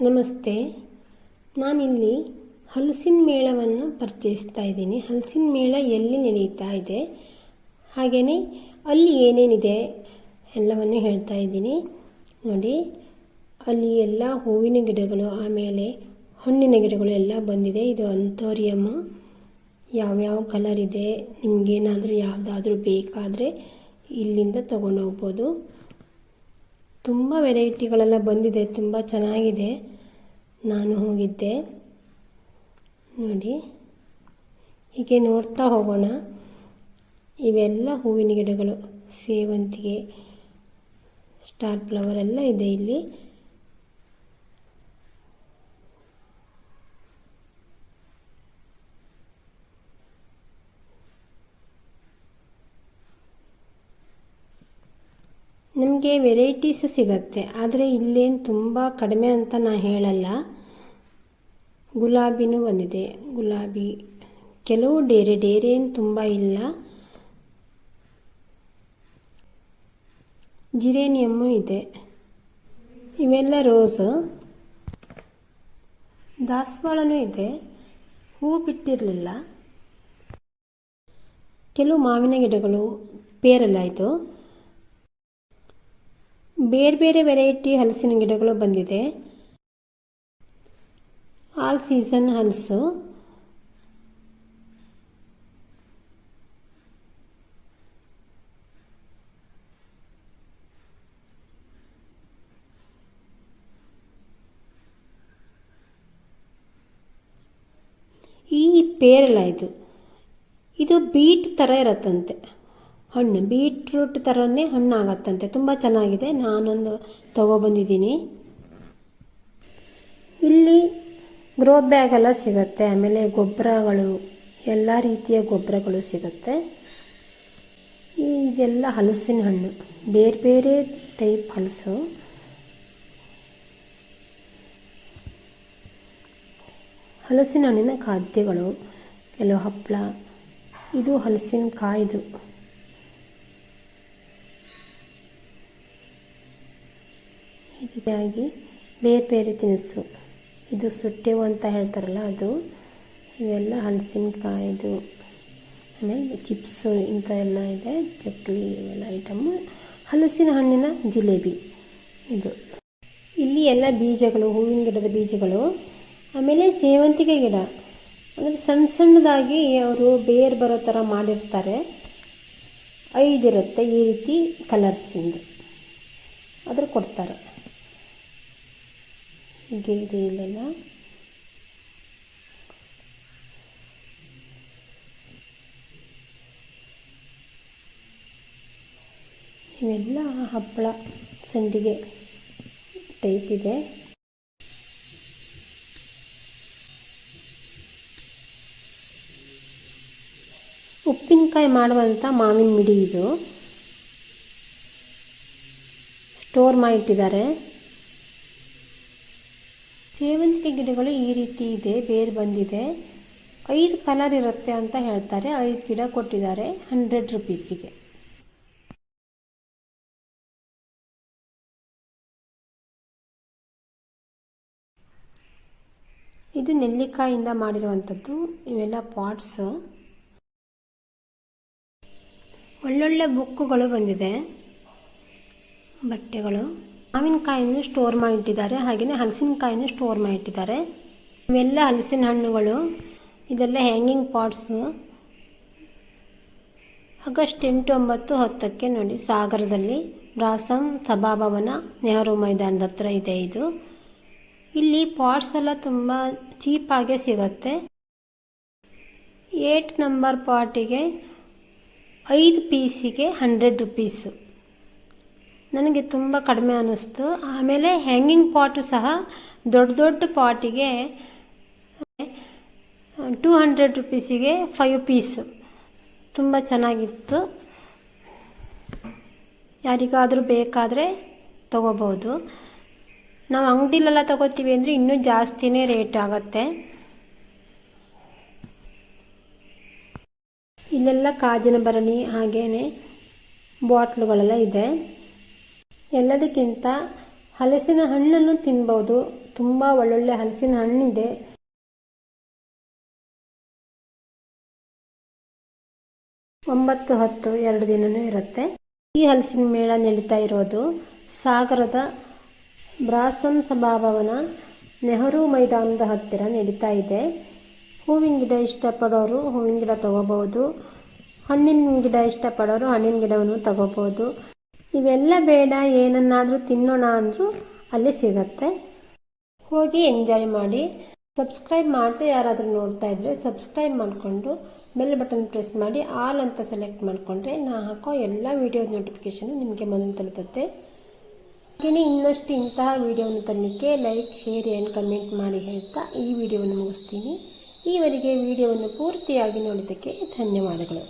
ನಮಸ್ತೆ. ನಾನಿಲ್ಲಿ ಹಲಸಿನ ಮೇಳವನ್ನು ಪರಿಚಯಿಸ್ತಾ ಇದ್ದೀನಿ. ಹಲಸಿನ ಮೇಳ ಎಲ್ಲಿ ನಡೆಯುತ್ತಾ ಇದೆ? ಹಾಗೆಯೇ ಅಲ್ಲಿ ಏನೇನಿದೆ ಎಲ್ಲವನ್ನು ಹೇಳ್ತಾ ಇದ್ದೀನಿ. ನೋಡಿ, ಅಲ್ಲಿ ಎಲ್ಲ ಹೂವಿನ ಗಿಡಗಳು, ಆಮೇಲೆ ಹಣ್ಣಿನ ಗಿಡಗಳು ಎಲ್ಲ ಬಂದಿದೆ. ಇದು ಅಂಥೋರಿಯಮ್ಮ ಯಾವ್ಯಾವ ಕಲರ್ ಇದೆ? ನಿಮಗೇನಾದರೂ ಯಾವುದಾದ್ರೂ ಬೇಕಾದರೆ ಇಲ್ಲಿಂದ ತೊಗೊಂಡೋಗ್ಬೋದು. ತುಂಬ ವೆರೈಟಿಗಳೆಲ್ಲ ಬಂದಿದೆ, ತುಂಬ ಚೆನ್ನಾಗಿದೆ. ನಾನು ಹೋಗಿದ್ದೆ. ನೋಡಿ, ಹೀಗೆ ನೋಡ್ತಾ ಹೋಗೋಣ. ಇವೆಲ್ಲ ಹೂವಿನ ಗಿಡಗಳು, ಸೇವಂತಿಗೆ, ಸ್ಟಾರ್ ಫ್ಲವರ್ ಎಲ್ಲ ಇದೆ ಇಲ್ಲಿ. ನಿಮಗೆ ವೆರೈಟೀಸ್ ಸಿಗತ್ತೆ, ಆದರೆ ಇಲ್ಲೇನು ತುಂಬ ಕಡಿಮೆ ಅಂತ ನಾನು ಹೇಳಲ್ಲ. ಗುಲಾಬಿನೂ ಬಂದಿದೆ ಗುಲಾಬಿ ಕೆಲವು ಡೇರೆ ಡೇರೆ ಏನು ತುಂಬ ಇಲ್ಲ. ಜಿರೇನಿಯಮ್ಮು ಇದೆ. ಇವೆಲ್ಲ ರೋಸು ದಾಸವಾಳನೂ ಇದೆ. ಹೂ ಬಿಟ್ಟಿರಲಿಲ್ಲ. ಕೆಲವು ಮಾವಿನ ಗಿಡಗಳು ಪೇರಲ್ಲ ಇದು ಬೇರೆ ಬೇರೆ ವೆರೈಟಿ ಹಲಸಿನ ಗಿಡಗಳು ಬಂದಿದೆ. ಆಲ್ ಸೀಸನ್ ಹಲಸು. ಈ ಪೇರಲ ಇದು. ಇದು ಬೀಟ್ ಥರ ಇರತ್ತಂತೆ. ಹಣ್ಣು, ಬೀಟ್ರೂಟ್ ಥರನೇ ಹಣ್ಣು ಆಗತ್ತಂತೆ ತುಂಬ ಚೆನ್ನಾಗಿದೆ. ನಾನೊಂದು ತೊಗೊಬಂದಿದ್ದೀನಿ ಇಲ್ಲಿ ಗ್ರೋ ಬ್ಯಾಗ್ ಎಲ್ಲ ಸಿಗುತ್ತೆ. ಆಮೇಲೆ ಗೊಬ್ಬರಗಳು, ಎಲ್ಲ ರೀತಿಯ ಗೊಬ್ಬರಗಳು ಸಿಗುತ್ತೆ. ಇದೆಲ್ಲ ಹಲಸಿನ ಹಣ್ಣು. ಬೇರೆ ಬೇರೆ ಟೈಪ್ ಹಲಸು. ಹಲಸಿನ ಹಣ್ಣಿನ ಖಾದ್ಯಗಳು, ಕೆಲವು ಹಪ್ಪಳ ಇದು ಹಲಸಿನ ಕಾಯ್ದು. ಇದಾಗಿ ಬೇರೆ ಬೇರೆ ತಿನಿಸು. ಇದು ಸುಟ್ಟೆವು ಅಂತ ಹೇಳ್ತಾರಲ್ಲ ಅದು. ಇವೆಲ್ಲ ಹಲಸಿನಕಾಯಿದು ಆಮೇಲೆ ಚಿಪ್ಸು ಇಂಥ ಎಲ್ಲ ಇದೆ. ಚಕ್ಲಿ ಇವೆಲ್ಲ ಐಟಮ್ಮು ಹಲಸಿನ ಹಣ್ಣಿನ ಜಿಲೇಬಿ ಇದು. ಇಲ್ಲಿ ಎಲ್ಲ ಬೀಜಗಳು, ಹೂವಿನ ಗಿಡದ ಬೀಜಗಳು, ಆಮೇಲೆ ಸೇವಂತಿಗೆ ಗಿಡ. ಅಂದರೆ ಸಣ್ಣ ಸಣ್ಣದಾಗಿ ಅವರು ಬೇರು ಬರೋ ಥರ ಮಾಡಿರ್ತಾರೆ. ಐದಿರುತ್ತೆ ಈ ರೀತಿ ಕಲರ್ಸಿಂದು ಅದ್ರ ಕೊಡ್ತಾರೆ. ಹೀಗೆ ಇದೆ ಇಲ್ಲೆಲ್ಲ. ಇವೆಲ್ಲ ಹಪ್ಪಳ ಸಂಡಿಗೆ ಟೈಪ್ ಇದೆ. ಉಪ್ಪಿನಕಾಯಿ ಮಾಡುವಂಥ ಮಾವಿನ ಮಿಡಿ ಇದು. ಸ್ಟೋರ್ ಮಾಡಿಟ್ಟಿದ್ದಾರೆ. ಸೇವಂತಿಗೆ ಗಿಡಗಳು ಈ ರೀತಿ ಇದೆ, ಬೇರು ಬಂದಿದೆ. ಐದು ಕಲರ್ ಇರುತ್ತೆ ಅಂತ ಹೇಳ್ತಾರೆ. ಐದು ಗಿಡ ಕೊಟ್ಟಿದ್ದಾರೆ ಹಂಡ್ರೆಡ್ ರುಪೀಸಿಗೆ. ಇದು ನೆಲ್ಲಿಕಾಯಿಂದ ಮಾಡಿರುವಂಥದ್ದು. ಇವೆಲ್ಲ ಪಾಟ್ಸು. ಒಳ್ಳೊಳ್ಳೆ ಬುಕ್ಕುಗಳು ಬಂದಿದೆ. ಬಟ್ಟೆಗಳು. ಮಾವಿನಕಾಯನ್ನು ಸ್ಟೋರ್ ಮಾಡಿಟ್ಟಿದ್ದಾರೆ. ಹಾಗೆಯೇ ಹಲಸಿನಕಾಯನ್ನು ಸ್ಟೋರ್ ಮಾಡಿಟ್ಟಿದ್ದಾರೆ. ಇವೆಲ್ಲ ಹಲಸಿನ ಹಣ್ಣುಗಳು. ಇದೆಲ್ಲ ಹ್ಯಾಂಗಿಂಗ್ ಪಾಟ್ಸು ಆಗಸ್ಟ್ ಎಂಟು ಒಂಬತ್ತು ಹತ್ತಕ್ಕೆ ನೋಡಿ, ಸಾಗರದಲ್ಲಿ ಬ್ರಾಸಂ ಸಭಾಭವನ ನೆಹರು ಮೈದಾನದ ಹತ್ರ ಇದೆ ಇದು. ಇಲ್ಲಿ ಪಾಟ್ಸ್ ಎಲ್ಲ ತುಂಬ ಚೀಪಾಗೆ ಸಿಗುತ್ತೆ. ಏಟ್ ನಂಬರ್ ಪಾಟಿಗೆ ಐದು ಪೀಸಿಗೆ ಹಂಡ್ರೆಡ್ ರುಪೀಸು ನನಗೆ ತುಂಬ ಕಡಿಮೆ ಅನ್ನಿಸ್ತು. ಆಮೇಲೆ ಹ್ಯಾಂಗಿಂಗ್ ಪಾಟು ಸಹ ದೊಡ್ಡ ದೊಡ್ಡ ಪಾಟಿಗೆ ಟೂ ಹಂಡ್ರೆಡ್ ರುಪೀಸಿಗೆ ಫೈವ್ ಪೀಸು ತುಂಬ ಚೆನ್ನಾಗಿತ್ತು. ಯಾರಿಗಾದರೂ ಬೇಕಾದರೆ ತಗೋಬೋದು. ನಾವು ಅಂಗಡಿಲೆಲ್ಲ ತಗೋತೀವಿ ಅಂದರೆ ಇನ್ನೂ ಜಾಸ್ತಿನೇ ರೇಟ್ ಆಗುತ್ತೆ. ಇಲ್ಲೆಲ್ಲ ಕಾಜಿನ ಭರಣಿ ಹಾಗೇ ಬಾಟ್ಲುಗಳೆಲ್ಲ ಇದೆ. ಎಲ್ಲದಕ್ಕಿಂತ ಹಲಸಿನ ಹಣ್ಣನ್ನು ತಿನ್ಬೋದು. ತುಂಬ ಒಳ್ಳೊಳ್ಳೆ ಹಲಸಿನ ಹಣ್ಣಿದೆ. ಒಂಬತ್ತು ಹತ್ತು ಎರಡು ದಿನನೂ ಇರುತ್ತೆ. ಈ ಹಲಸಿನ ಮೇಳ ನಡೀತಾ ಇರೋದು ಸಾಗರದ ಬ್ರಾಸಂ ಸಭಾಭವನ ನೆಹರು ಮೈದಾನದ ಹತ್ತಿರ ನಡೀತಾ ಇದೆ. ಹೂವಿನ ಗಿಡ ಇಷ್ಟಪಡೋರು ಹೂವಿನ ಗಿಡ ತಗೋಬಹುದು. ಹಣ್ಣಿನ ಗಿಡ ಇಷ್ಟಪಡೋರು ಹಣ್ಣಿನ ಗಿಡವನ್ನು ತಗೋಬಹುದು. ಇವೆಲ್ಲ ಬೇಡ, ಏನನ್ನಾದರೂ ತಿನ್ನೋಣ ಅಂದರೂ ಅಲ್ಲಿ ಸಿಗತ್ತೆ. ಹೋಗಿ ಎಂಜಾಯ್ ಮಾಡಿ. ಸಬ್ಸ್ಕ್ರೈಬ್ ಮಾಡದೆ ಯಾರಾದರೂ ನೋಡ್ತಾ ಇದ್ರೆ ಸಬ್ಸ್ಕ್ರೈಬ್ ಮಾಡಿಕೊಂಡು ಬೆಲ್ ಬಟನ್ ಪ್ರೆಸ್ ಮಾಡಿ ಆಲ್ ಅಂತ ಸೆಲೆಕ್ಟ್ ಮಾಡಿಕೊಂಡ್ರೆ ನಾ ಹಾಕೋ ಎಲ್ಲ ವಿಡಿಯೋ ನೋಟಿಫಿಕೇಶನ್ ನಿಮಗೆ ಮನ ತಲುಪುತ್ತೆ. ಹಾಗೆಯೇ ಇನ್ನಷ್ಟು ಇಂತಹ ವಿಡಿಯೋವನ್ನು ತರಲಿಕ್ಕೆ ಲೈಕ್ ಶೇರ್ ಆ್ಯಂಡ್ ಕಮೆಂಟ್ ಮಾಡಿ ಹೇಳ್ತಾ ಈ ವಿಡಿಯೋವನ್ನು ಮುಗಿಸ್ತೀನಿ. ಈವರೆಗೆ ವಿಡಿಯೋವನ್ನು ಪೂರ್ತಿಯಾಗಿ ನೋಡಿದ್ದಕ್ಕೆ ಧನ್ಯವಾದಗಳು.